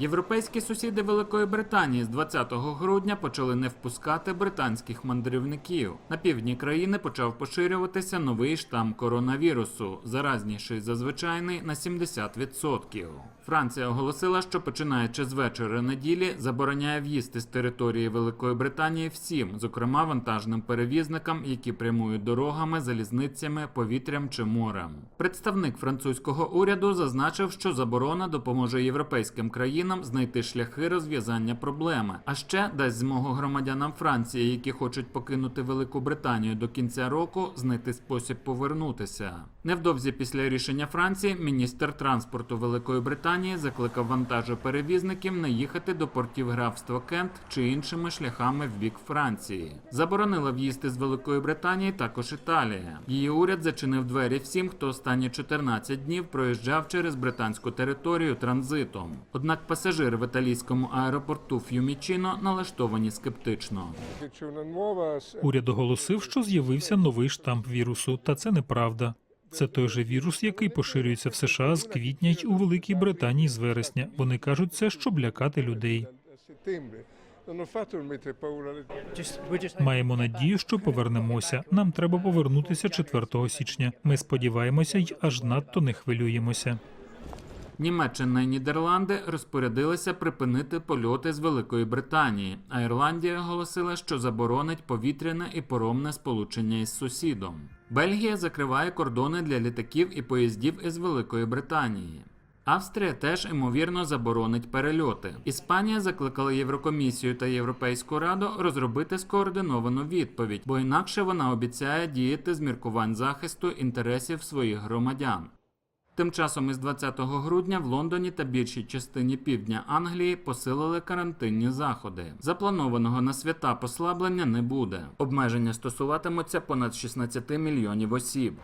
Європейські сусіди Великої Британії з 20 грудня почали не впускати британських мандрівників. На півдні країни почав поширюватися новий штам коронавірусу, заразніший за звичайний на 70%. Франція оголосила, що починаючи з вечора неділі забороняє в'їзд із території Великої Британії всім, зокрема вантажним перевізникам, які прямують дорогами, залізницями, повітрям чи морем. Представник французького уряду зазначив, що заборона допоможе європейським країнам знайти шляхи розв'язання проблеми, а ще дасть змогу громадянам Франції, які хочуть покинути Велику Британію до кінця року, знайти спосіб повернутися. Невдовзі після рішення Франції міністр транспорту Великої Британії закликав вантажоперевізників не їхати до портів графства Кент чи іншими шляхами в бік Франції. Заборонила в'їзд із Великої Британії також Італія. Її уряд зачинив двері всім, хто останні 14 днів проїжджав через британську територію транзитом. Однак пасажири в італійському аеропорту Ф'юмічіно налаштовані скептично. Уряд оголосив, що з'явився новий штамп вірусу, та це неправда. Це той же вірус, який поширюється в США з квітня й у Великій Британії з вересня. Вони кажуть це, щоб лякати людей. Маємо надію, що повернемося. Нам треба повернутися 4 січня. Ми сподіваємося й аж надто не хвилюємося. Німеччина і Нідерланди розпорядилися припинити польоти з Великої Британії, а Ірландія оголосила, що заборонить повітряне і поромне сполучення із сусідом. Бельгія закриває кордони для літаків і поїздів із Великої Британії. Австрія теж ймовірно заборонить перельоти. Іспанія закликала Єврокомісію та Європейську раду розробити скоординовану відповідь, бо інакше вона обіцяє діяти з міркувань захисту інтересів своїх громадян. Тим часом із 20 грудня в Лондоні та більшій частині півдня Англії посилили карантинні заходи. Запланованого на свята послаблення не буде. Обмеження стосуватимуться понад 16 мільйонів осіб.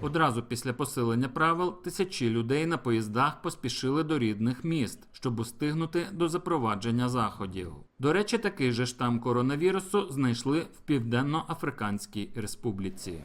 Одразу після посилення правил тисячі людей на поїздах поспішили до рідних міст, щоб устигнути до запровадження заходів. До речі, такий же штам коронавірусу знайшли в Південно-Африканській Республіці.